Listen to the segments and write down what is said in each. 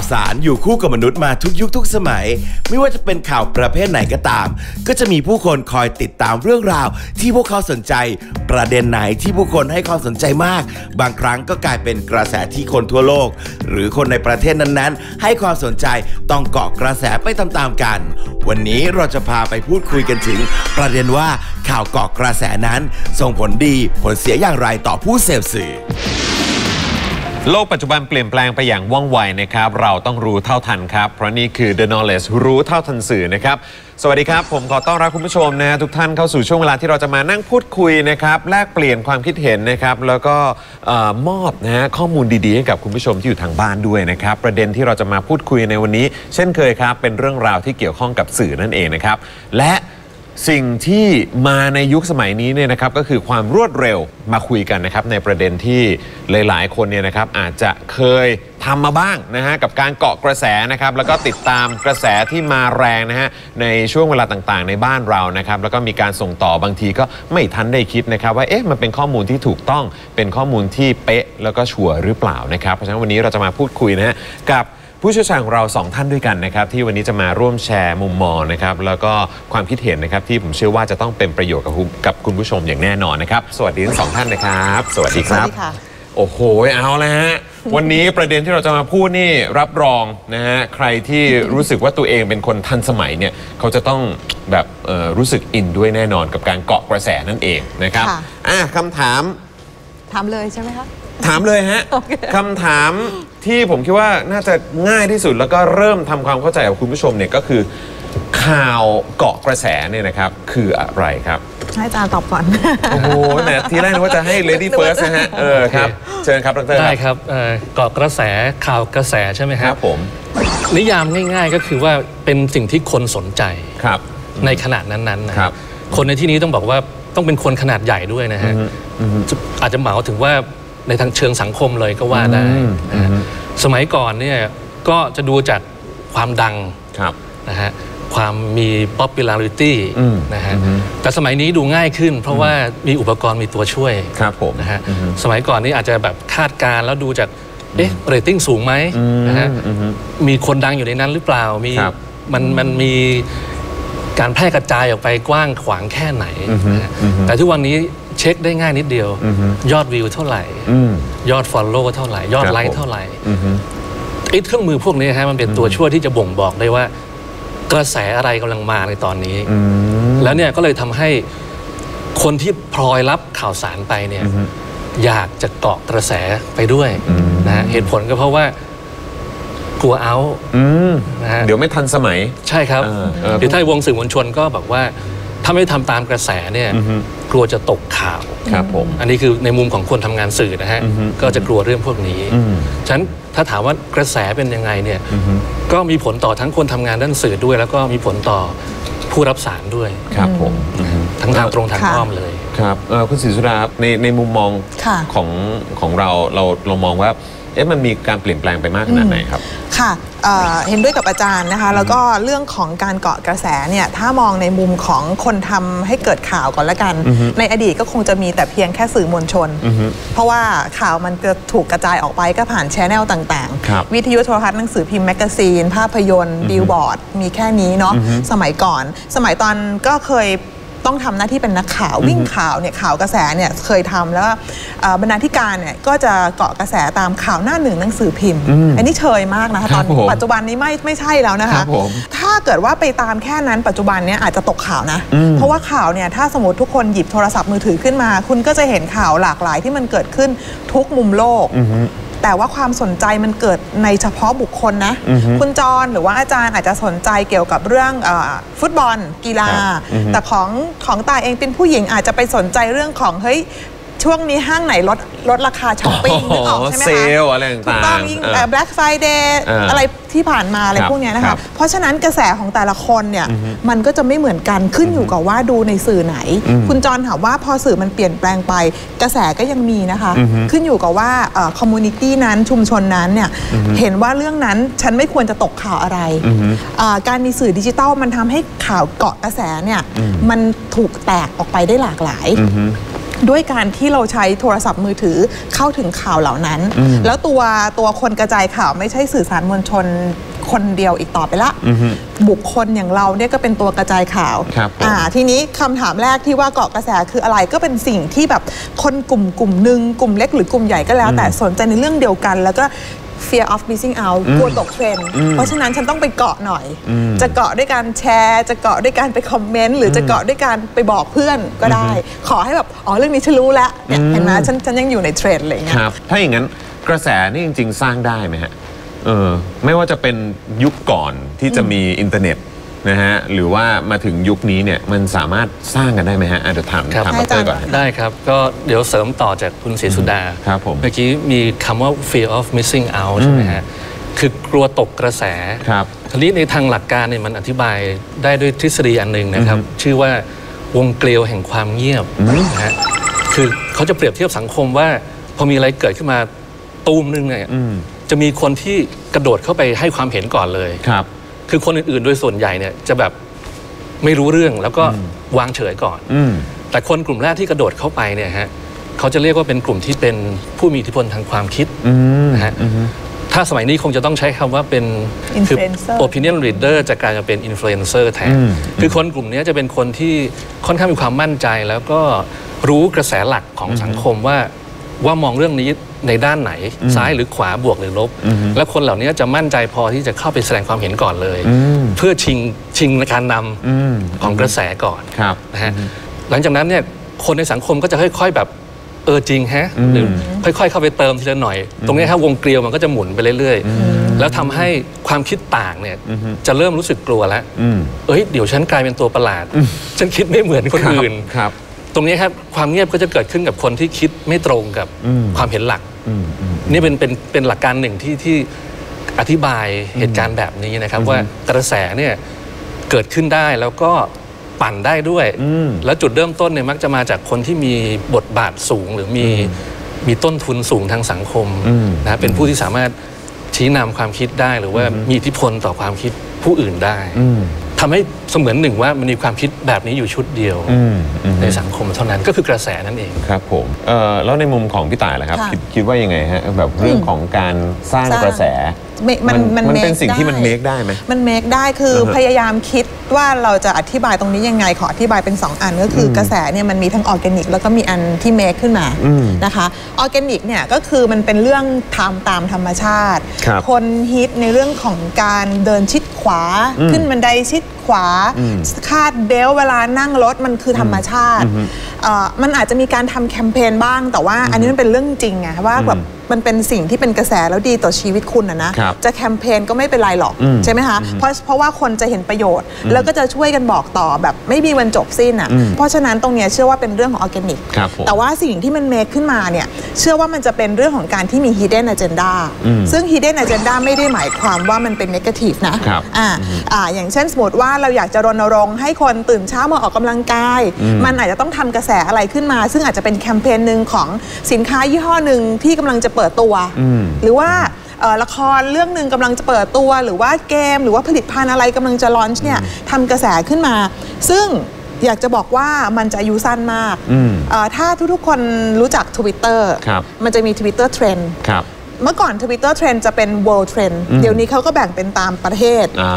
าวสารอยู่คู่กับมนุษย์มาทุกยุคทุกสมัย ไม่ว่าจะเป็นข่าวประเภทไหนก็ตาม ก็จะมีผู้คนคอยติดตามเรื่องราว ที่พวกเขาสนใจ ประเด็นไหนที่ผู้คนให้ความสนใจมาก บางครั้งก็กลายเป็นกระแสที่คนทั่วโลก หรือคนในประเทศนั้นๆ ให้ความสนใจต้องเกาะกระแสไปตามๆกัน วันนี้เราจะพาไปพูดคุยกันถึง ประเด็นว่าข่าวเกาะกระแสนั้น ส่งผลดีผลเสียอย่างไรต่อผู้เสพสื่อ โลกปัจจุบันเปลี่ยนแปลงไปอย่างว่องไวนะครับ เราต้องรู้เท่าทันครับ เพราะนี่คือ The Knowledge รู้เท่าทันสื่อนะครับ สวัสดีครับ ผมขอต้อนรับคุณผู้ชมนะทุกท่านเข้าสู่ช่วงเวลาที่เราจะมานั่งพูดคุยนะครับ แลกเปลี่ยนความคิดเห็นนะครับ แล้วก็เออมอบนะฮะข้อมูลดีๆ ให้กับคุณผู้ชมที่อยู่ทางบ้านด้วยนะครับ ประเด็นที่เราจะมาพูดคุยในวันนี้ เช่นเคยครับ เป็นเรื่องราวที่เกี่ยวข้องกับสื่อนั่นเองนะครับ และ สิ่งที่มาในยุคสมัยนี้เนี่ยนะครับก็คือความรวดเร็วมาคุยกันนะครับในประเด็นที่หลาย ๆ คนเนี่ยนะครับอาจจะเคยทำมาบ้างนะฮะกับการเกาะกระแสนะครับแล้วก็ติดตามกระแสที่มาแรงนะฮะในช่วงเวลาต่างๆ ในบ้านเรานะครับแล้วก็มีการส่งต่อบางทีก็ไม่ทันได้คิดนะครับว่าเอ๊ะมันเป็นข้อมูลที่ถูกต้องเป็นข้อมูลที่เป๊ะแล้วก็ชัวร์หรือเปล่านะครับเพราะฉะนั้นวันนี้เราจะมาพูดคุยนะฮะกับ ผู้เชี่ยวชาญของเราสองท่านด้วยกันนะครับที่วันนี้จะมาร่วมแชร์มุมมองนะครับแล้วก็ความคิดเห็นนะครับที่ผมเชื่อว่าจะต้องเป็นประโยชน์กับคุณกับคุณผู้ชมอย่างแน่นอนนะครับสวัสดีทั้งสองท่านนะครับ สวัสดีครับ สวัสดีค่ะ โอ้โหเอาแล้วฮะวันนี้ประเด็นที่เราจะมาพูดนี่รับรองนะฮะใครที่รู้สึกว่าตัวเองเป็นคนทันสมัยเนี่ยเขาจะต้องแบบเอ่อรู้สึกอินด้วยแน่นอนกับการเกาะกระแสนั่นเองนะครับค่ะ อะคำถามทำเลยใช่ไหมคะ ถามเลยฮะโอเคคำถามที่ผมคิดว่าน่าจะง่ายที่สุดแล้วก็เริ่มทำความเข้าใจกับคุณผู้ชมเนี่ยก็คือ ข่าวเกาะกระแสเนี่ยนะครับ คืออะไรครับ ให้อาจารย์ตอบก่อน โอ้โหแหมทีแรกนึกว่าจะให้ lady first นะฮะเออครับ เชิญครับดรได้ครับเอ่อเกาะกระแสข่าวกระแสใช่ไหมคครัรับบผมนิยามง่ายๆก็คือว่าเป็นสิ่งที่คนสนใจครับ ในขนาดนั้นๆนะครับคนในที่นี้ต้องบอกว่าต้องเป็นคนขนาดใหญ่ด้วยนะฮะอาจจะเหมาถึงว่า ในทางเชิงสังคมเลยก็ว่าได้นะฮะสมัยก่อนเนี่ยก็จะดูจากความดังครับนะฮะความมี popularity อืมนะฮะแต่สมัยนี้ดูง่ายขึ้น เพราะว่ามีอุปกรณ์มีตัวช่วยครับผมนะฮะสมัยก่อนนี่อาจจะแบบคาดการณ์แล้วดูจากเอ๊ะเรตติ้งสูงไหมนะฮะมีคนดังอยู่ในนั้นหรือเปล่ามีครับมันมันมีการแพร่กระจายออกไปกว้างขวางแค่ไหนนะฮะแต่ทุกวันนี้ เช็คได้ง่ายนิดเดียว ยอดวิวเท่าไหร่อืมยอด Follow เท่าไหร่ ยอดครับไลผมค์เท่าไหร่อือฮึไอ้เครื่องมือพวกนี้ฮะมันเป็นตัวช่วยที่จะบ่งบอกได้ว่า กระแสอะไรกำลังมาในตอนนี้ แล้วเนี่ยก็เลยทำให้คนที่พลอยรับข่าวสารไปเนี่ยอยากจะเกาะกระแสไปด้วยนะฮะเหตุผลก็เพราะว่ากลัวเอาอืมนะฮะเดี๋ยวไม่ทันสมัย ใช่ครับเออเออหรือถ้าวงสื่อมวลชนก็บอกว่า ถ้าไม่ทำตามกระแสเนี่ยกลัวจะตกข่าวครับผมอันนี้คือในมุมของคนทำงานสื่อนะฮะก็จะกลัวเรื่องพวกนี้อืมฉะนั้นถ้าถามว่ากระแสเป็นยังไงเนี่ยก็มีผลต่อทั้งคนทำงานด้านสื่อด้วย แล้วก็มีผลต่อผู้รับสารด้วยครับผมอือฮึทั้งทางตรงทางค่ะอ้อมเลยครับเอ่อคุณศรีสุดาครับในในมุมมองค่ะของของเราเราเรามองว่า เอ๊ะมันมีการเปลี่ยนแปลงไปมากขนาดไหนครับ ค่ะเอ่อเห็นด้วยกับอาจารย์นะคะ แล้วก็เรื่องของการเกาะกระแสเนี่ยถ้ามองในมุมของคนทำให้เกิดข่าวก่อนละกัน ในอดีตก็คงจะมีแต่เพียงแค่สื่อมวลชน เพราะว่าข่าวมันจะถูกกระจายออกไปก็ผ่านแชแนลต่างครับวิทยุโทรทัศน์หนังสือพิมพ์แมกกาซีน ภาพยนตร์บิลบอร์ด มีแค่นี้เนาะสมัยก่อน สมัยตอนก็เคย ต้องทำหน้าที่เป็นนักข่าววิ่งข่าวเนี่ยข่าวกระแสเนี่ยเคยทำแล้วก็เอ่อบรรณาธิการเนี่ยก็จะเกาะกระแสตามข่าวหน้าหนึ่งหนังสือพิมพ์ อันนี้เชยมากนะคะคตรัอบนผมปัจจุบันนี้ไม่ไม่ใช่แล้วนะครัคะบผมถ้าเกิดว่าไปตามแค่นั้นปัจจุบันเนี้ยอาจจะตกข่าวนะ เพราะว่าข่าวเนี่ยถ้าสมมติทุกคนหยิบโทรศัพท์มือถือขึ้นมา คุณก็จะเห็นข่าวหลากหลายที่มันเกิดขึ้นทุกมุมโลก แต่ว่าความสนใจมันเกิดในเฉพาะบุคคลนะ คุณจรหรือว่าอาจารย์อาจจะสนใจเกี่ยวกับเรื่องเออฟุตบอลกีฬาครับอือฮึแต่ของของตายเองเป็นผู้หญิงอาจจะไปสนใจเรื่องของเฮ้ย ช่วงนี้ห้างไหนลดลดราคาช้อปปิ้งนึกออกใช่ไหมคะเซลล์อะไรต่างๆถูกต้องยิ่งเออแบล็กไฟเดย์เออออะไรที่ผ่านมาอะไรครับพวกเนี้ยนะครัคะบเพราะฉะนั้นกระแสของแต่ละคนเนี่ยมันก็จะไม่เหมือนกันขึ้นอยู่กับว่าดูในสื่อไหน คุณจรถามว่าพอสื่อมันเปลี่ยนแปลงไป กระแสก็ยังมีนะคะ ขึ้นอยู่กับว่าคอมมูนิตี้นั้นชุมชนนั้นเนี่ยเห็นว่าเรื่องนั้นฉันไม่ควรจะตกข่าวอะไรอ่าการมีสื่อดิจิทัลมันทำให้ข่าวเกาะกระแสเนี่ยมันถูกแตกออกไปได้หลากหลาย ด้วยการที่เราใช้โทรศัพท์มือถือเข้าถึงข่าวเหล่านั้น แล้วตัวตัวคนกระจายข่าวไม่ใช่สื่อสารมวลชนคนเดียวอีกต่อไปละ บุคคลอย่างเราเนี่ยก็เป็นตัวกระจายข่าวครับผมอ่าทีนี้คำถามแรกที่ว่าเกาะกระแสคืออะไรก็เป็นสิ่งที่แบบคนกลุ่มกลุ่มหนึ่งกลุ่มเล็กหรือกลุ่มใหญ่ก็แล้ว แต่สนใจในเรื่องเดียวกัน แล้วก็ fear of missing out กลัวตกเทรนด์เพราะฉะนั้นฉันต้องไปเกาะหน่อย จะเกาะด้วยการแชร์ จะเกาะด้วยการไปคอมเมนต์ หรือจะเกาะด้วยการไปบอกเพื่อนก็ได้ ขอให้แบบ อ๋อ เรื่องนี้ฉันรู้แล้วเนี่ยเห็นไหมฉันฉันยังอยู่ในเทรนด์อะไรอย่างเงี้ยครับ ถ้าอย่างนั้นกระแสนี่จริง ๆ สร้างได้ไหมฮะเออไม่ว่าจะเป็นยุคก่อนที่จะมีอินเทอร์เน็ต นะฮะหรือว่ามาถึงยุคนี้เนี่ยมันสามารถสร้างกันได้ไหมฮะอาจจะถามครับถามดรก่อนฮะ ได้ครับ ก็เดี๋ยวเสริมต่อจากคุณศรีสุดา ครับผมเมื่อกี้มีคำว่า fear of missing out ใช่ไหมฮะ คือกลัวตกกระแสครับทีนี้ในทางหลักการเนี่ยมันอธิบายได้ด้วยทฤษฎีอันหนึ่งนะครับ ชื่อว่าวงเกลียวแห่งความเงียบนะฮะ คือเขาจะเปรียบเทียบสังคมว่า พอมีอะไรเกิดขึ้นมาตูมนึงเนี่ยจะมีคนที่กระโดดเข้าไปให้ความเห็นก่อนเลย ครับ คือคนอื่นๆ โดยส่วนใหญ่เนี่ยจะแบบไม่รู้เรื่องแล้วก็วางเฉยก่อนอืมแต่คนกลุ่มแรกที่กระโดดเข้าไปเนี่ยฮะเขาจะเรียกว่าเป็นกลุ่มที่เป็นผู้มีอิทธิพลทางความคิดนะฮะถ้าสมัยนี้คงจะต้องใช้คำว่าเป็นคือ Influencer opinion leader จะกลายมาเป็น influencer แทนอืมคือคนกลุ่มนี้จะเป็นคนที่ค่อนข้างมีความมั่นใจ แล้วก็รู้กระแสหลักของสังคมว่า ว่ามองเรื่องนี้ในด้านไหนซ้ายหรือขวาบวกหรือลบ และคนเหล่านี้จะมั่นใจพอที่จะเข้าไปแสดงความเห็นก่อนเลย เพื่อชิงชิงในการนำอืมของกระแสก่อนครับนะฮะหลังจากนั้นเนี่ยคนในสังคมก็จะค่อยๆแบบเออจริงแฮะหรือค่อยๆ เข้าไปเติมทีละหน่อย ตรงนี้ฮะวงเกลียวมันก็จะหมุนไปเรื่อยๆ แล้วทำให้ความคิดต่างเนี่ยจะเริ่มรู้สึกกลัวแล้วอืมเอ้ยเดี๋ยวฉันกลายเป็นตัวประหลาด ฉันคิดไม่เหมือนคนอื่นครับ ตรงนี้ครับความเงียบก็จะเกิดขึ้นกับคนที่คิดไม่ตรงกับอืมความเห็นหลักอืมอืมนี่เป็นเป็นเป็นหลักการหนึ่งที่ที่อธิบายเหตุการณ์แบบนี้นะครับ ว่ากระแสเนี่ยเกิดขึ้นได้แล้วก็ปั่นได้ด้วยอืมแล้วจุดเริ่มต้นเนี่ยมักจะมาจากคนที่มีบทบาทสูงหรือมีมีต้นทุนสูงทางสังคมอืมนะเป็นผู้ที่สามารถชี้นำความคิดได้หรือว่ามีอิทธิพลต่อความคิดผู้อื่นได้อืม ทำให้เสมือนหนึ่งว่ามันมีความคิดแบบนี้อยู่ชุดเดียวอืมอืมในสังคมเท่านั้นก็คือกระแสนั่นเองครับผมเอ่อแล้วในมุมของพี่ต่ายล่ะครับค่ะคิดคิดว่ายังไงฮะแบบเรื่องของการสร้างสร้างกระแสไม่มันมันมันเป็น make สิ่งที่มันได้เมคได้ไหมมันเมคได้คืออ่าฮะพยายามคิดว่าเราจะอธิบายตรงนี้ยังไงขออธิบายเป็น 2 อันก็คืออกระแสเนี่ยมันมีทั้งออร์แกนิก แล้วก็มีอันที่เมคขึ้นมาอืมนะคะออร์แกนิกเนี่ยก็คือมันเป็นเรื่องทำตามธรรมชาติครับนฮิตในเรื่องของการเดินชิดขวาขึ้นบันไดชิด ขวา คาดเบลต์เวลานั่งรถมันคือธรรมชาติเอ่อมันอาจจะมีการทำแคมเปญบ้าง แต่ว่าอันนี้มันเป็นเรื่องจริงไงว่าแบบมันเป็นสิ่งที่เป็นกระแสแล้วดีต่อชีวิตคุณนะนะครับจะแคมเปญก็ไม่เป็นไรหรอกใช่ไหมคะ เพราะเพราะว่าคนจะเห็นประโยชน์ แล้วก็จะช่วยกันบอกต่อแบบไม่มีวันจบสิ้นอะ เพราะฉะนั้นตรงเนี้ยเชื่อว่าเป็นเรื่องของออร์แกนิกครับผมแต่ว่าสิ่งที่มันเมคขึ้นมาเนี่ยเชื่อว่ามันจะเป็นเรื่องของการที่มี hidden agenda ซึ่ง hidden agenda ไม่ได้หมายความว่ามันเป็น negative นะครับอ่าอ่าอย่างเช่นสมมติว่าเราอยากจะรณรงค์ให้คนตื่นเช้ามาออกกำลังกาย มันอาจจะต้องทำกระแสอะไรขึ้นมา ซึ่งอาจจะเป็นแคมเปญหนึ่งของสินค้ายี่ห้อหนึ่งที่กำลังจะเปิดตัว หรือว่าเอ่อละครเรื่องหนึ่งกำลังจะเปิดตัว หรือว่าเกม หรือว่าผลิตภัณฑ์อะไรกำลังจะลอนช์เนี่ยทำกระแสขึ้นมา ซึ่งอยากจะบอกว่ามันจะอายุสั้นมากอืมเอ่อถ้าทุกๆคนรู้จัก Twitter ครับมันจะมี Twitter Trend ครับ เมื่อก่อน Twitter Trend จะเป็น world trend เดี๋ยวนี้เขาก็แบ่งเป็นตามประเทศอ่า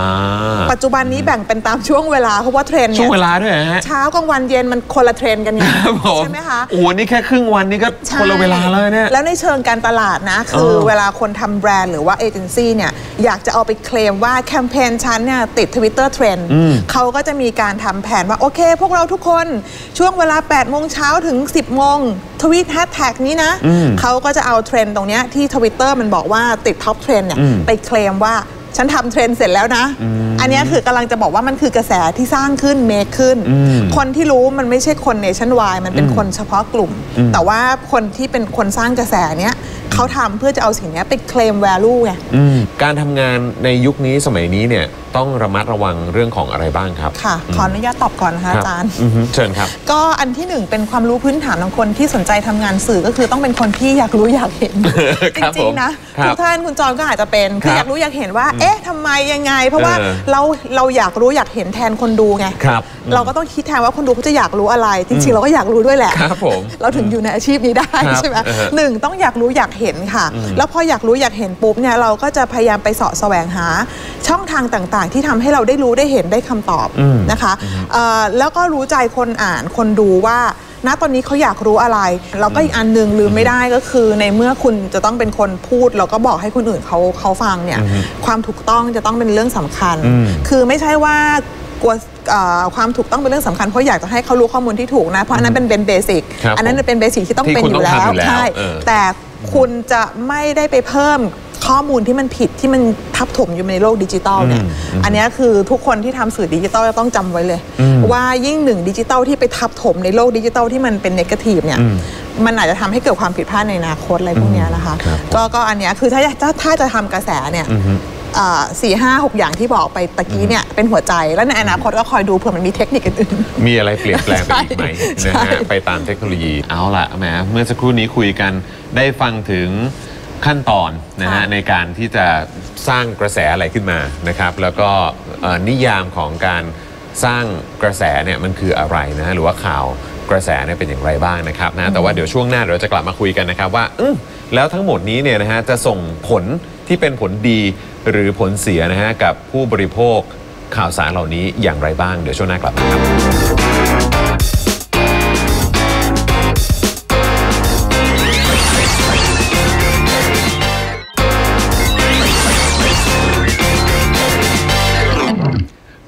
ปัจจุบันนี้แบ่งเป็นตามช่วงเวลา เพราะว่าเทรนด์ช่วเนี่งเวยลาด้วยเหรอฮะเช้ากลางวันเย็นมันคนละเทรนด์กันไงครับผมใช่ไหมคะโอ้โหนี่แค่ครึ่งวันนี่ก็คนละเวลาเลยเนี่ยแล้วในเชิงการตลาดนะ คือเออเวลาคนทำแบรนด์หรือว่าเอเจนซี่เนี่ยอยากจะเอาไปเคลมว่าแคมเปญชั้นเนี่ยติด Twitter Trend เขาก็จะมีการทำแผนว่าโอเค พวกเราทุกคนช่วงเวลา8โมงเช้าถึง 10โมงทวีตแฮชแท็กนี้นะเขาก็จะเอาเทรนด์ตรงเนี้ยที่ Twitter มันบอกว่าติดท็อปเทรนด์เนี่ยไปเคลมว่าฉันทำเทรนด์เสร็จแล้วนะ อันเนี้ยคือกำลังจะบอกว่ามันคือกระแสที่สร้างขึ้นเมคขึ้น คนที่รู้มันไม่ใช่คนเนชั่นวายมันเป็นคนเฉพาะกลุ่ม แต่ว่าคนที่เป็นคนสร้างกระแสเนี้ยเขาทำเพื่อจะเอาสิ่งเนี้ยไปเคลม value ไงการทำงานในยุคนี้สมัยนี้เนี่ย ต้องระมัดระวังเรื่องของอะไรบ้างครับ ค่ะ ขออนุญาตตอบก่อนนะคะคอาจารย์อือฮึเชิญครับ ก็อันที่หนึ่งเป็นความรู้พื้นฐานของคนที่สนใจทำงานสื่อก็คือต้องเป็นคนที่อยากรู้อยากเห็นจครับริผงมๆนะครับทุกท่านคุณจอนก็อาจจะเป็นคือครับอยากรู้อยากเห็นว่า เอ๊ะทำไมยังไง เพราะว่าเออเราเราอยากรู้อยากเห็นแทนคนดูไงครับเราก็ต้องคิดแทนว่าคนดูเขาจะอยากรู้อะไร จริงๆเราก็อยากรู้ด้วยแหละครับผมเราถึงอยู่ในอาชีพนี้ได้ครับใช่ไหมเออหนึ่งต้องอยากรู้อยากเห็นค่ะ แล้วพออยากรู้อยากเห็นปุ๊บเนี่ยเราก็จะพยายามไปเสาะแสวงหาช่องทางต่างๆ ที่ทำให้เราได้รู้ได้เห็นได้คำตอบนะคะเอ่อแล้วก็รู้ใจคนอ่านคนดูว่าณตอนนี้เขาอยากรู้อะไร แล้วก็อีกอันหนึ่งลืมไม่ได้ก็คือ ในเมื่อคุณจะต้องเป็นคนพูด แล้วก็บอกให้คนอื่นเขาเขาฟังเนี่ยความถูกต้องจะต้องเป็นเรื่องสำคัญ คือไม่ใช่ว่ากลัวเอ่อความถูกต้องเป็นเรื่องสำคัญเพราะอยากจะให้เขารู้ข้อมูลที่ถูกนะ เพราะอันนั้นเป็นเป็นเบสิกครับอันนั้นเป็นเบสิกที่ต้องที่เป็นคุณอยู่ต้องแล้วทำอยู่แล้วใช่เออแต่คุณจะไม่ได้ไปเพิ่ม ข้อมูลที่มันผิดที่มันทับถมอยู่ในโลกดิจิตอลเนี่ย อันเนี้ยคือทุกคนที่ทำสื่อดิจิตอลจะต้องจำไว้เลย ว่ายิ่งหนึ่งดิจิตอลที่ไปทับถมในโลกดิจิตอลที่มันเป็นเนกาทีฟเนี่ยมันอาจจะทำให้เกิดความผิดพลาดในอนาคตอะไรพวกเนี้ยนะคะครับก็ก็อันเนี้ยคือถ้าถ้าถ้าจะทำกระแสเนี่ยสี่ห้าหกอย่างที่บอกไปตะกี้เนี่ยเป็นหัวใจแล้วในอนาคตก็คอยดูเผื่อมันมีเทคนิคอื่นๆมีอะไรเปลี่ยนแปลงไปอีกไหมใช่นะฮะไปตามเทคโนโลยีเอาล่ะแหมเมื่อสักครู่นี้คุยกันได้ฟังถึง ขั้นตอนนะฮะค่ะในการที่จะสร้างกระแสอะไรขึ้นมานะครับ แล้วก็เอ่อนิยามของการสร้างกระแสเนี่ยมันคืออะไรนะฮะหรือว่าข่าวกระแสเนี่ยเป็นอย่างไรบ้างนะครับนะแต่ว่าเดี๋ยวช่วงหน้าเราจะกลับมาคุยกันนะครับว่าอืมแล้วทั้งหมดนี้เนี่ยนะฮะจะส่งผลที่เป็นผลดีหรือผลเสียนะฮะกับผู้บริโภคข่าวสารเหล่านี้อย่างไรบ้าง เดี๋ยวช่วงหน้ากลับมาครับ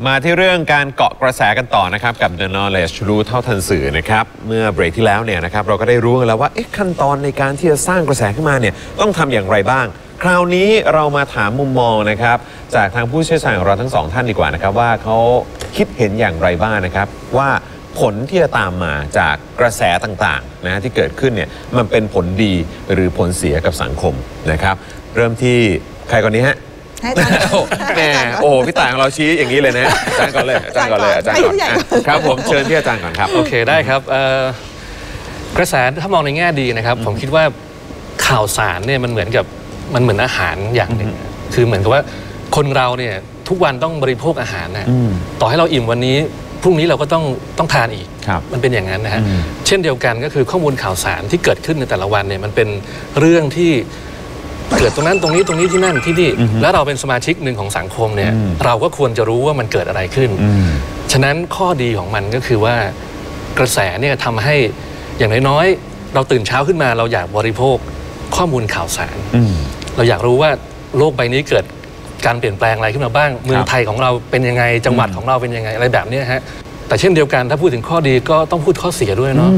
มาที่เรื่องการเกาะกระแสกันต่อนะครับ กับ The Knowledge รู้เท่าทันสื่อนะครับ เมื่อเบรกที่แล้วเนี่ยนะครับเราก็ได้รู้กันแล้วว่าขั้นตอนในการที่จะสร้างกระแสขึ้นมาเนี่ยต้องทำอย่างไรบ้าง คราวนี้เรามาถามมุมมองนะครับ จากทางผู้เชี่ยวชาญของเราทั้งสองท่านดีกว่านะครับ ว่าเขาคิดเห็นอย่างไรบ้างนะครับ ว่าผลที่จะตามมาจากกระแสต่างๆนะที่เกิดขึ้นเนี่ยมันเป็นผลดีหรือผลเสียกับสังคมนะครับ เริ่มที่ใครก่อนนี้ฮะ ให้อาจารย์โอ้แหม่โอ้พี่ต่ายของเราชี้อย่างนี้เลยนะอาจารย์ก่อนเลยอาจารย์ก่อนเลยอาจารย์ก่อนให้ผู้ใหญ่ก่อนอะครับผมเชิญที่อาจารย์ก่อนครับ โอเคได้ครับเอ่อกระแสถ้ามองในแง่ดีนะครับ ผมคิดว่าข่าวสารเนี่ยมันเหมือนกับมันเหมือนอาหารอย่างหนึ่งคือเหมือนกับว่าคนเราเนี่ยทุกวันต้องบริโภคอาหารนะต่อให้เราอิ่มวันนี้พรุ่งนี้เราก็ต้องต้องทานอีกครับมันเป็นอย่างนั้นนะฮะอืมเช่นเดียวกันก็คือข้อมูลข่าวสารที่เกิดขึ้นในแต่ละวันเนี่ยมันเป็นเรื่องที่ เกิดตรงนั้นตรงนี้ตรงนี้ที่นั่นที่นี่แล้วเราเป็นสมาชิกหนึ่งของสังคมเนี่ยเราก็ควรจะรู้ว่ามันเกิดอะไรขึ้น ฉะนั้นข้อดีของมันก็คือว่ากระแสเนี่ยทำให้อย่างน้อยๆเราตื่นเช้าขึ้นมาเราอยากบริโภคข้อมูลข่าวสาร เราอยากรู้ว่าโลกใบนี้เกิดการเปลี่ยนแปลงอะไรขึ้นมาบ้าง เมืองไทยของเราเป็นยังไงจังหวัดของเราเป็นยังไงอะไรแบบเนี้ยฮะแต่เช่นเดียวกันถ้าพูดถึงข้อดีก็ต้องพูดข้อเสียด้วยเนาะ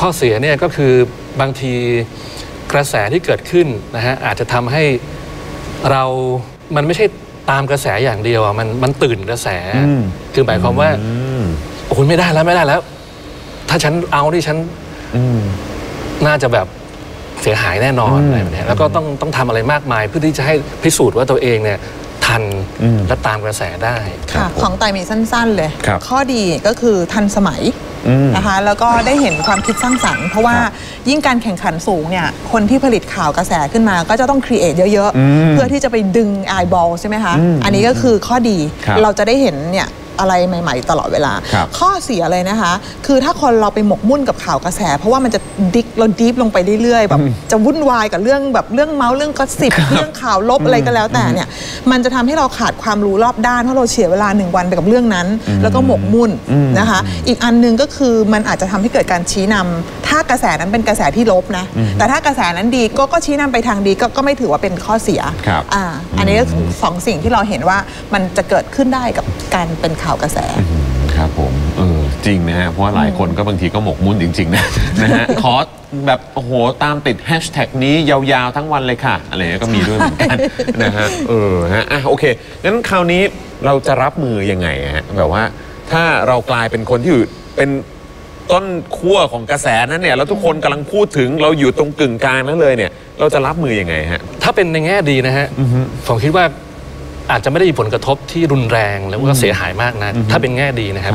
ข้อเสียเนี่ยก็คือบางที กระแสที่เกิดขึ้นนะฮะอาจจะทำให้เรามันไม่ใช่ตามกระแสอย่างเดียวอะมันมันตื่นกระแส คือหมายความว่าโอ้โหไม่ได้แล้วไม่ได้แล้ว ถ้าฉันเอาที่ฉันน่าจะแบบเสียหายแน่นอนอะไรแบบเนี้ยแล้วก็ต้องต้องทำอะไรมากมาย เพื่อที่จะให้พิสูจน์ว่าตัวเองเนี่ยทันและตามกระแสได้ค่ะของไตมีสั้น ๆ เลยครับข้อดีก็คือทันสมัย นะคะแล้วก็ได้เห็นความคิดสร้างสรรค์เพราะว่ายิ่งการแข่งขันสูงเนี่ยคนที่ผลิตข่าวกระแสขึ้นมาก็จะต้องครีเอทเยอะๆ เพื่อที่จะไปดึงไอบอลใช่ไหมคะ อันนี้ก็คือข้อดีครับเราจะได้เห็นเนี่ย อะไรใหม่ ๆ ตลอดเวลาครับข้อเสียเลยนะคะ คือถ้าคนเราไปหมกมุ่นกับข่าวกระแส เพราะว่ามันจะดิกเราดีฟลงไปเรื่อยๆแบบจะวุ่นวายกับเรื่องแบบเรื่องเมาส์เรื่องก็สิบเรื่องข่าวลบอะไรก็แล้วแต่เนี่ยมันจะทำให้เราขาดความรู้รอบด้านเพราะเราเสียเวลาหนึ่งวันไปกับเรื่องนั้น แล้วก็หมกมุ่นนะคะ อีกอันหนึงก็คือมันอาจจะทำให้เกิดการชี้นำ ถ้ากระแสนั้นเป็นกระแสที่ลบนะ แต่ถ้ากระแสนั้นดีก็ก็ชี้นำไปทางดีก็ก็ไม่ถือว่าเป็นข้อเสียครับอ่าอันนี้ก็คือสองสิ่งที่เราเห็นว่ามันจะเกิดขึ้นได้กับการเป็นข่าวกระแสครับผมเออจริงนะฮะ เพราะว่าหลายคนก็บางทีก็หมกมุ่นจริง ๆ นะนะฮะขอแบบ โอ้โห ตามติดแฮชแท็กนี้ยาวๆ ทั้งวันเลยค่ะ อะไรเงี้ยก็มีด้วยเหมือนกันนะฮะ เออฮะอะโอเค งั้นคราวนี้เราจะรับมือยังไงฮะ แบบว่าถ้าเรากลายเป็นคนที่อยู่เป็น ต้นขั้วของกระแสนั้นเนี่ยแล้วทุกคนกำลังพูดถึงเราอยู่ตรงกึ่งกลางนั้นเลยเนี่ย เราจะรับมือยังไงฮะ ถ้าเป็นในแง่ดีนะฮะผมคิดว่าอาจจะไม่ได้มีผลกระทบที่รุนแรงแล้วก็เสียหายมากนะถ้าเป็นแง่ดีนะครับ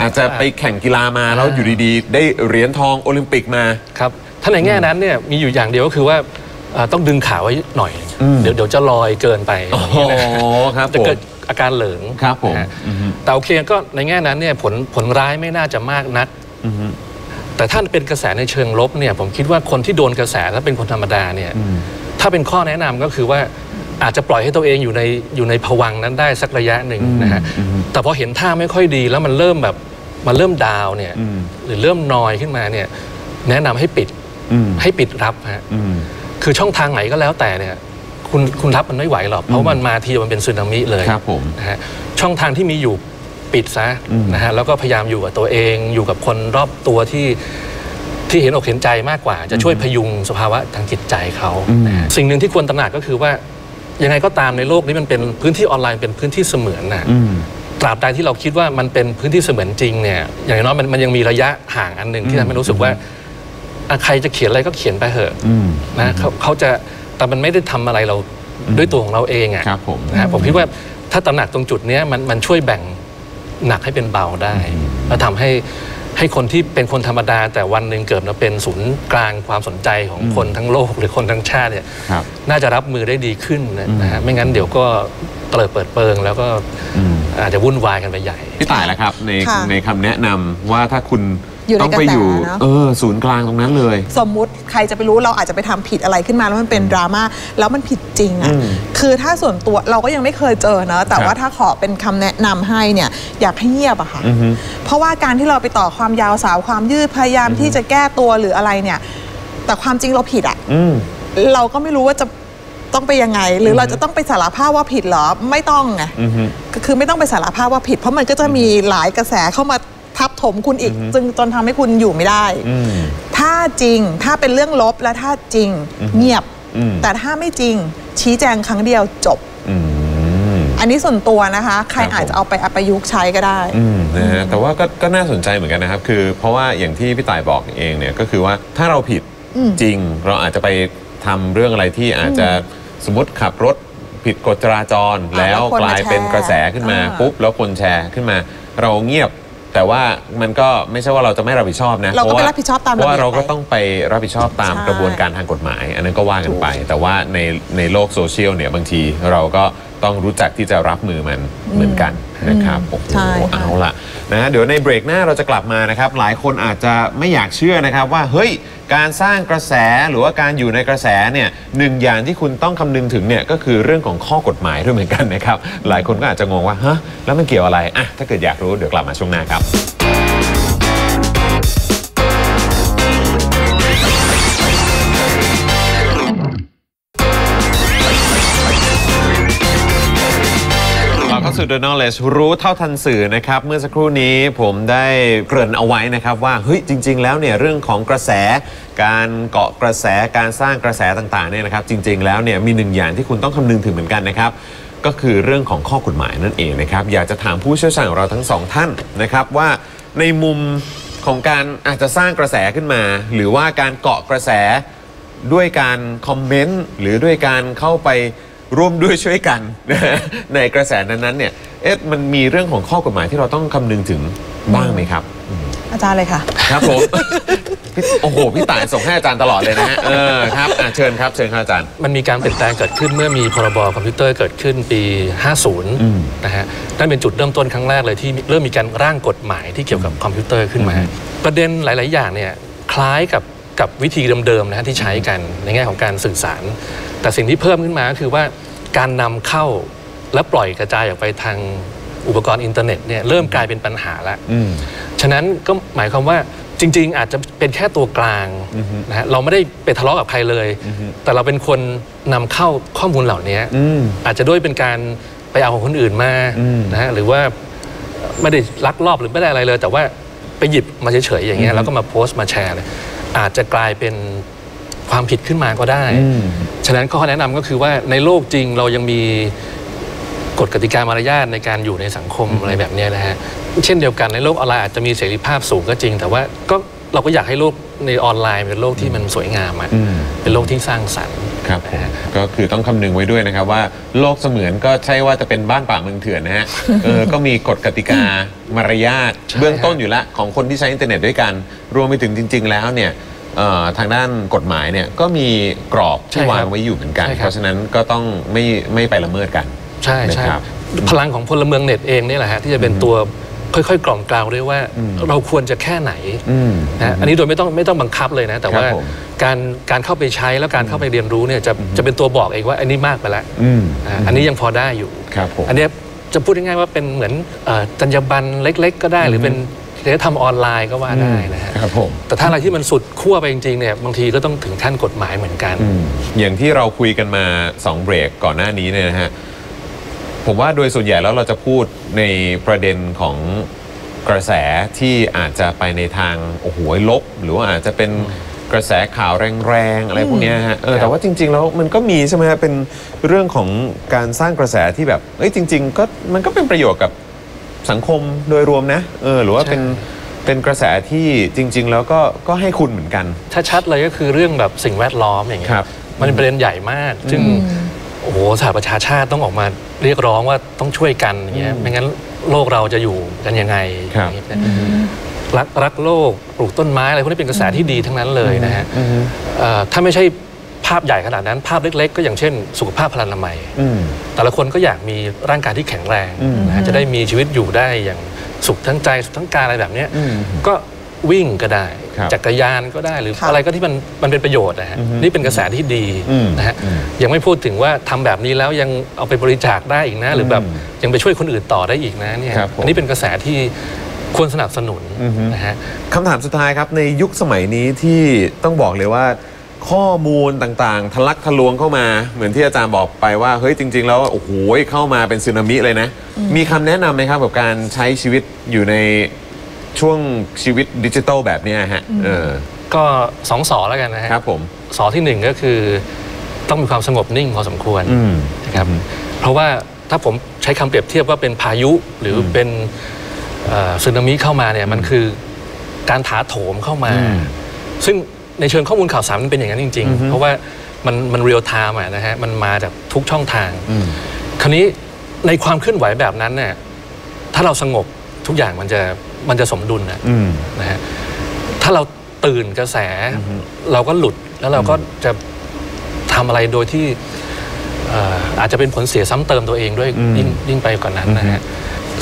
อาจจะไปแข่งกีฬามาแล้วอยู่ดีๆ ได้เหรียญทองโอลิมปิกมา ครับถ้าในแง่นั้นเนี่ยมีอยู่อย่างเดียวก็คือว่าเอ่อต้องดึงขาไว้หน่อยอืมเดี๋ยวเดี๋ยวจะลอยเกินไปโอ้อย่างนี้นะครับจะผมเกิดอาการเหลิงครับผมนะฮะแต่โอเคก็ในแง่นั้นเนี่ยผลผลร้ายไม่น่าจะมากนักอือฮึ แต่ถ้าเป็นกระแสในเชิงลบเนี่ยผมคิดว่าคนที่โดนกระแสถ้าเป็นคนธรรมดาเนี่ยถ้าเป็นข้อแนะนำก็คือว่าอาจจะปล่อยให้ตัวเองอยู่ในอยู่ในภวังค์นั้นได้สักระยะหนึ่งนะฮะแต่พอเห็นท่าไม่ค่อยดีแล้วมันเริ่มแบบมันเริ่มดาวน์เนี่ยอืมหรือเริ่มนอยขึ้นมาเนี่ยแนะนำให้ปิดอืมให้ปิดรับฮะอืมคือช่องทางไหนก็แล้วแต่เนี่ยคุณคุณรับมันไม่ไหวหรอกเพราะมันมาทีเดียวมันเป็นสึนามิเลยครับผมนะฮะช่องทางที่มีอยู่ ปิดซะอืมนะฮะแล้วก็พยายามอยู่กับตัวเอง อยู่กับคนรอบตัวที่ที่เห็นอกเห็นใจมากกว่า จะช่วยพยุงสภาวะทางจิตใจเขานะฮะสิ่งหนึ่งที่ควรตระหนักก็คือว่ายังไงก็ตามในโลกนี้มันเป็นพื้นที่ออนไลน์เป็นพื้นที่เสมือนนะอืมตราบใดที่เราคิดว่ามันเป็นพื้นที่เสมือนจริงเนี่ยอย่างน้อยมันมันยังมีระยะห่างอันหนึ่งที่ทำให้รู้สึกว่าอะใครจะเขียนอะไรก็เขียนไปเถอะอืมนะเขาเขาจะแต่มันไม่ได้ทำอะไรเราด้วยตัวของเราเองอะครับผมนะฮะผมคิดว่าถ้าตระหนักตรงจุดเนี้ยมันมันช่วยแบ่ง หนักให้เป็นเบาได้ แล้วทำให้ให้คนที่เป็นคนธรรมดา แต่วันหนึ่งเกิดมาเป็นศูนย์กลางความสนใจของคนทั้งโลกหรือคนทั้งชาติเนี่ยครับน่าจะรับมือได้ดีขึ้นนะนะฮะไม่งั้นเดี๋ยวก็เตลิดเปิดเปิง แล้วก็อืมอาจจะวุ่นวายกันไปใหญ่ พี่ต่ายแล้วครับในค่ะ ในคำแนะนำว่าถ้าคุณ อยู่ในต้องไปอยู่กระแสเนอะเออ ศูนย์กลางตรงนั้นเลย สมมุติใครจะไปรู้เราอาจจะไปทำผิดอะไรขึ้นมาแล้วมันเป็นดราม่าแล้วมันผิดจริงอะ่ะคือถ้าส่วนตัวเราก็ยังไม่เคยเจอเนอะแต่ครับว่าถ้าขอเป็นคำแนะนำให้เนี่ยอยากให้เงียบอะค่ะ อือฮึเพราะว่าการที่เราไปต่อความยาวสาวความยืดพยายามที่จะแก้ตัวหรืออะไรเนี่ย แต่ความจริงเราผิดอะอืมเราก็ไม่รู้ว่าจะต้องไปยังไง หรือเราจะต้องไปสารภาพว่าผิดเหรอไม่ต้องไงอือฮึ ก็คือไม่ต้องไปสารภาพว่าผิด เพราะมันก็จะมีหลายกระแสเข้ามา ทับถมคุณอีก จึงจนทำให้คุณอยู่ไม่ได้อืมถ้าจริงถ้าเป็นเรื่องลบและถ้าจริงเงียบอืมแต่ถ้าไม่จริงชี้แจงครั้งเดียวจบอืมอันนี้ส่วนตัวนะคะ ใครครับผมอาจจะเอาไปประยุกต์ใช้ก็ได้อืมนะฮะแต่ว่าก็ก็น่าสนใจเหมือนกันนะครับ คือเพราะว่าอย่างที่พี่ต่ายบอกเองเนี่ยก็คือว่าถ้าเราผิดจริงเราอาจจะไปทำเรื่องอะไรที่อาจจะสมมติขับรถผิดกฎจราจรอ่าแล้วแล้วคนกลายเป็นมาแชร์กระแสขึ้นมาอ่าปุ๊บแล้วคนแชร์ขึ้นมา เราเงียบ แต่ว่ามันก็ไม่ใช่ว่าเราจะไม่รับผิดชอบนะเราก็พะว่ไปรับผิดชอบตามเพราะว่าระเบียบเราก็ต้องไปรับผิดชอบตามใช่กระบวนการทางกฎหมาย อันนั้นก็ว่ากันไป แต่ว่าในในโลกโซเชียลเนี่ยบางทีเราก็ ต้องรู้จักที่จะรับมือมันเหมือนกันนะครับโอ้โหใช่ค่ะเอาละนะเดี๋ยวในเบรกหน้าเราจะกลับมานะครับ หลายคนอาจจะไม่อยากเชื่อนะครับว่าเฮ้ยการสร้างกระแสหรือว่าการอยู่ในกระแสเนี่ยหนึ่งอย่างที่คุณต้องคำนึงถึงเนี่ยก็คือเรื่องของข้อกฎหมายด้วยเหมือนกันนะครับ หลายคนก็อาจจะงงว่าฮะแล้วมันเกี่ยวอะไรอะถ้าเกิดอยากรู้เดี๋ยวกลับมาช่วงหน้าครับ สู่ The Knowledge รู้เท่าทันสื่อนะครับ เมื่อสักครู่นี้ผมได้เกริ่นเอาไว้นะครับว่าเฮ้ยจริง ๆ แล้วเนี่ยเรื่องของกระแส การเกาะกระแสการสร้างกระแสต่างๆเนี่ยนะครับจริง ๆ แล้วเนี่ยมีหนึ่งอย่างที่คุณต้องคำนึงถึงเหมือนกันนะครับก็คือเรื่องของข้อกฎหมายนั่นเองนะครับอยากจะถามผู้เชี่ยวชาญของเราทั้งสองท่านนะครับว่าในมุมของการอาจจะสร้างกระแสขึ้นมา หรือว่าการเกาะกระแสด้วยการคอมเมนต์หรือด้วยการเข้าไป ร่วมด้วยช่วยกัน ในกระแสนั้นๆเนี่ยเอ๊ะมันมีเรื่องของข้อกฎหมายที่เราต้องคำนึงถึงบ้างไหมครับ อาจารย์เลยค่ะ ครับผมพี่โอ้โห พี่ต่ายส่งให้อาจารย์ตลอดเลยนะฮะเออครับอะเชิญครับ เชิญครับอาจารย์ มันมีการเปลี่ยนแปลงเกิดขึ้นเมื่อมีพรบคอมพิวเตอร์เกิดขึ้นปี50 นะฮะ นั่นเป็นจุดเริ่มต้นครั้งแรกเลยที่เริ่มมีการร่างกฎหมายที่เกี่ยวกับคอมพิวเตอร์ขึ้นมา ประเด็นหลาย ๆ อย่างเนี่ยคล้ายกับกับวิธีเดิม ๆ นะฮะที่ใช้กันในแง่ของการสื่อสาร แต่สิ่งที่เพิ่มขึ้นมาก็คือว่าการนำเข้าและปล่อยกระจายออกไปทางอุปกรณ์อินเทอร์เน็ตเนี่ยเริ่มกลายเป็นปัญหาแล้วอืมฉะนั้นก็หมายความว่าจริง ๆ อาจจะเป็นแค่ตัวกลางนะฮะเราไม่ได้ไปทะเลาะกับใครเลย แต่เราเป็นคนนำเข้าข้อมูลเหล่านี้อืมอาจจะด้วยเป็นการไปเอาของคนอื่นมาอืมนะฮะหรือว่าไม่ได้ลักลอบหรือไม่ได้อะไรเลย แต่ว่าไปหยิบมาเฉยๆอย่างเงี้ยแล้วก็มาโพสต์มาแชร์เลยอาจจะกลายเป็นความผิดขึ้นมาก็ได้ ฉะนั้นข้อแนะนำก็คือว่าในโลกจริงเรายังมีกฎกติกามารยาทในการอยู่ในสังคมอะไรแบบเนี้ยนะฮะเช่นเดียวกันในโลกออนไลน์อาจจะมีเสรีภาพสูงก็จริง แต่ว่าก็เราก็อยากให้โลกในออนไลน์เป็นโลกที่มันสวยงามอะอืมเป็นโลกที่สร้างสรรค์ครับผมนะฮะก็คือต้องคำนึงไว้ด้วยนะครับว่าโลกเสมือนก็ใช่ว่าจะเป็นบ้านป่าเมืองเถื่อนนะฮะเออก็มีกฎกติกามารยาทใช่เบื้องต้นอยู่แล้วของคนที่ใช้อินเทอร์เน็ตด้วยกัน รวมไปถึงจริง ๆ แล้วเนี่ยเอ่อ ทางด้านกฎหมายเนี่ยก็มีกรอบที่วางไว้อยู่เหมือนกันใช่ครับเพราะฉะนั้นก็ต้องไม่ไม่ไปละเมิดกัน ใช่ใช่นะครับพลังของพลเมืองเน็ตเองเนี่ยแหละฮะที่จะเป็นตัวค่อยๆ กล่อมกล่าวด้วยว่าเราควรจะแค่ไหนอืมนะฮะอันนี้โดยไม่ต้องไม่ต้องบังคับเลยนะ แต่ว่าครับผมการการเข้าไปใช้แล้วการเข้าไปเรียนรู้เนี่ยจะจะเป็นตัวบอกเองว่าอันนี้มากไปแล้วอืมอ่าอันนี้ยังพอได้อยู่ครับผมอันเนี้ยจะพูดง่ายๆว่าเป็นเหมือนเอ่อจรรยาบรรณเล็ก ๆ ก็ได้หรือเป็น จริยธรรมออนไลน์ก็ว่าได้นะฮะครับผมแต่ถ้าอะไรที่มันสุดขั้วไปจริงๆเนี่ยบางทีก็ต้องถึงขั้นกฎหมายเหมือนกัน อย่างที่เราคุยกันมา 2 เบรกก่อนหน้านี้เนี่ยนะฮะผมว่าโดยส่วนใหญ่แล้วเราจะพูดในประเด็นของกระแสที่อาจจะไปในทางโอ้โหลบ หรือว่าอาจจะเป็นกระแสข่าวแรงๆอะไรพวกเนี้ยฮะเออครับแต่ว่าจริง ๆ แล้วมันก็มีใช่ไหมฮะเป็นเรื่องของการสร้างกระแสที่แบบเอ้ยจริง ๆ ก็มันก็เป็นประโยชน์กับ สังคมโดยรวมนะเออหรือว่าเป็นเป็นกระแสที่จริง ๆ แล้วก็ก็ให้คุณเหมือนกันถ้าชัดเลยก็คือเรื่องแบบสิ่งแวดล้อมอย่างเงี้ยครับมันเป็นประเด็นใหญ่มาก ซึ่งโอ้โหสหประชาชาติต้องออกมาเรียกร้องว่าต้องช่วยกันอย่างเงี้ยไม่งั้นโลกเราจะอยู่กันยังไงครับอย่างเงี้ยรักรักโลกปลูกต้นไม้อะไรพวกนี้เป็นกระแสที่ดีทั้งนั้นเลยนะฮะเอ่อถ้าไม่ใช่ภาพใหญ่ขนาดนั้นภาพเล็ก ๆ ก็อย่างเช่น สุขภาพพลานามัยอืมแต่ละคนก็อยากมีร่างกายที่แข็งแรงอืมนะฮะจะได้มีชีวิตอยู่ได้อย่างสุขทั้งใจสุขทั้งกายอะไรแบบเนี้ยอืมก็วิ่งก็ได้ครับจักรยานก็ได้หรือค่ะอะไรก็ที่มันมันเป็นประโยชน์นะฮะนี่เป็นกระแสที่ดีอืมนะฮะอืมยังไม่พูดถึงว่าทำแบบนี้แล้วยังเอาไปบริจาคได้อีกนะ หรือแบบอืมยังไปช่วยคนอื่นต่อได้อีกนะเนี่ยครับผมอันนี้เป็นกระแสที่ควรสนับสนุนอือฮึนะฮะคำถามสุดท้ายครับในยุคสมัยนี้ที่ต้องบอกเลยว่า ข้อมูลต่างๆ ทะลักทะลวงเข้ามาเหมือนที่อาจารย์บอกไปว่าเฮ้ยจริง ๆ แล้วโอ้โหเข้ามาเป็นสึนามิเลยนะ มีคำแนะนำไหมครับกับการใช้ชีวิตอยู่ในช่วงชีวิตดิจิทัลแบบเนี้ยฮะเออก็สองสอแล้วกันนะฮะครับผมสอที่หนึ่งก็คือต้องมีความสงบนิ่งพอสมควรอืมนะครับเพราะว่าถ้าผมใช้คำเปรียบเทียบว่าเป็นพายุหรืออเป็นเอ่อสึนามิเข้ามาเนี่ยมันคือการถาโถมเข้ามาอืมซึ่ง ในเชิงข้อมูลข่าวสารมันเป็นอย่างนั้นจริง ๆ เพราะว่ามันมันเรียลไทม์อะนะฮะมันมาจากทุกช่องทางอืมคราวนี้ในความเคลื่อนไหวแบบนั้นเนี่ยถ้าเราสงบทุกอย่างมันจะมันจะสมดุลนะอืมนะฮะถ้าเราตื่นกระแส เราก็หลุดแล้วเราก็จะทำอะไรโดยที่เอ่ออาจจะเป็นผลเสียซ้ำเติมตัวเองด้วยอืมยิ่งยิ่งไปกว่านนั้นนะฮะ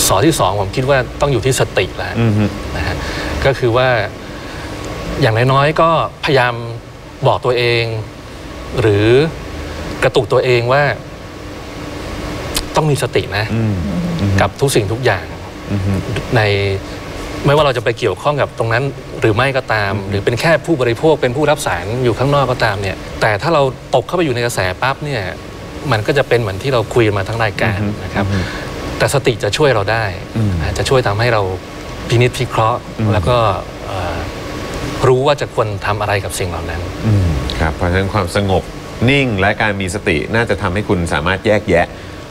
สอที่สองผมคิดว่าต้องอยู่ที่สติแล้วอืมนะฮะก็คือว่า อย่างน้อยๆก็พยายามบอกตัวเอง หรือกระตุกตัวเองว่า ต้องมีสตินะอืมกับทุกสิ่งทุกอย่างอืมในไม่ว่าเราจะไปเกี่ยวข้องกับตรงนั้นหรือไม่ก็ตาม หรือเป็นแค่ผู้บริโภคเป็นผู้รับสารอยู่ข้างนอกก็ตามเนี่ย แต่ถ้าเราตกเข้าไปอยู่ในกระแสปั๊บเนี่ยมันก็จะเป็นเหมือนที่เราคุยกันมาทั้งรายการนะครับ แต่สติจะช่วยเราได้อืมอาจจะช่วยทำให้เราพินิจพิเคราะห์ แล้วก็เอ่อ รู้ว่าจะควรทำอะไรกับสิ่งเหล่านั้นอืมครับเพราะฉะนั้นความสงบนิ่งและการมีสติน่าจะทำให้คุณสามารถแยกแยะ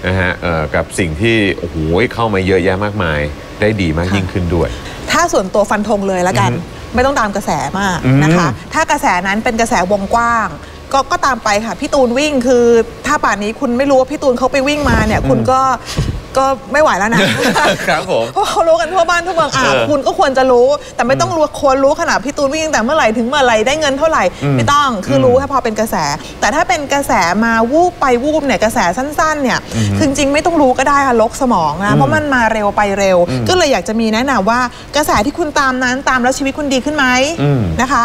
นะฮะเอ่อกับสิ่งที่โอ้โหเข้ามาเยอะแยะมากมาย ได้ดีมากยิ่งขึ้นด้วย ถ้าส่วนตัวฟันธงเลยแล้วกัน ไม่ต้องตามกระแสมากนะคะ ถ้ากระแสนั้นเป็นกระแสวงกว้างก็ก็ตามไปค่ะ พี่ตูนวิ่งคือถ้าป่านนี้คุณไม่รู้ว่าพี่ตูนเขาไปวิ่งมาเนี่ย คุณก็ ก็ไม่ไหวแล้วนะครับผมเพราะเขารู้กันทั่วบ้านทั่วเมืองอ่าเออคุณก็ควรจะรู้ แต่ไม่ต้องรู้ควรรู้ขนาดพี่ตูนวิ่งตั้งแต่เมื่อไหร่ถึงเมื่อไหร่ได้เงินเท่าไหร่ไม่ต้องคือรู้แค่พอเป็นกระแส แต่ถ้าเป็นกระแสมาวูบไปวูบเนี่ยกระแสสั้นๆเนี่ยคือจริงๆไม่ต้องรู้ก็ได้ค่ะลกสมองนะเพราะมันมาเร็วไปเร็ว ก็เลยอยากจะมีแนะนำว่ากระแสที่คุณตามนั้นตามแล้วชีวิตคุณดีขึ้นไหมอืมนะคะ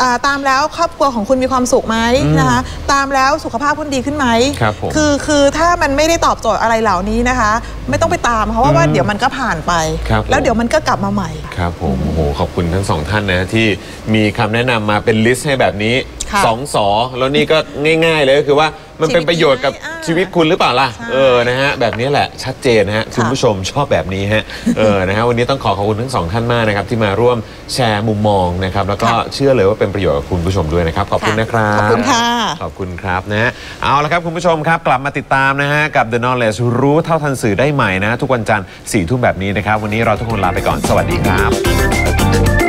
อ่าตามแล้วครอบครัวของคุณมีความสุขไหมนะคะตามแล้วสุขภาพคุณดีขึ้นไหมครับผมคือคือถ้ามันไม่ได้ตอบโจทย์อะไรเหล่านี้นะคะไม่ต้องไปตามเพราะว่าเดี๋ยวมันก็ผ่านไปครับผมแล้วเดี๋ยวมันก็กลับมาใหม่ ครับผมโอ้โหขอบคุณทั้งสองท่านนะที่มีคำแนะนำมาเป็นลิสต์ให้แบบนี้ค่ะสองสอแล้วนี่ก็ง่าย ๆ เลยก็คือว่า มันเป็นประโยชน์กับอ่าชีวิตคุณหรือเปล่าล่ะใช่เออ นะฮะ แบบนี้แหละชัดเจนนะฮะ คุณผู้ชมชอบแบบนี้ฮะ เออ นะฮะ วันนี้ต้องขอขอบคุณทั้งสองท่านมากนะครับ ที่มาร่วมแชร์มุมมองนะครับ แล้วก็เชื่อเลยว่าเป็นประโยชน์กับคุณผู้ชมด้วยนะครับ ขอบคุณนะครับ ขอบคุณค่ะ ขอบคุณครับนะฮะ เอาละครับคุณผู้ชมครับ กลับมาติดตามนะฮะ กับ The Knowledge รู้เท่าทันสื่อได้ใหม่นะ ทุกวันจันทร์สี่ทุ่มแบบนี้นะครับ วันนี้เราทุกคนลาไปก่อน สวัสดีครับ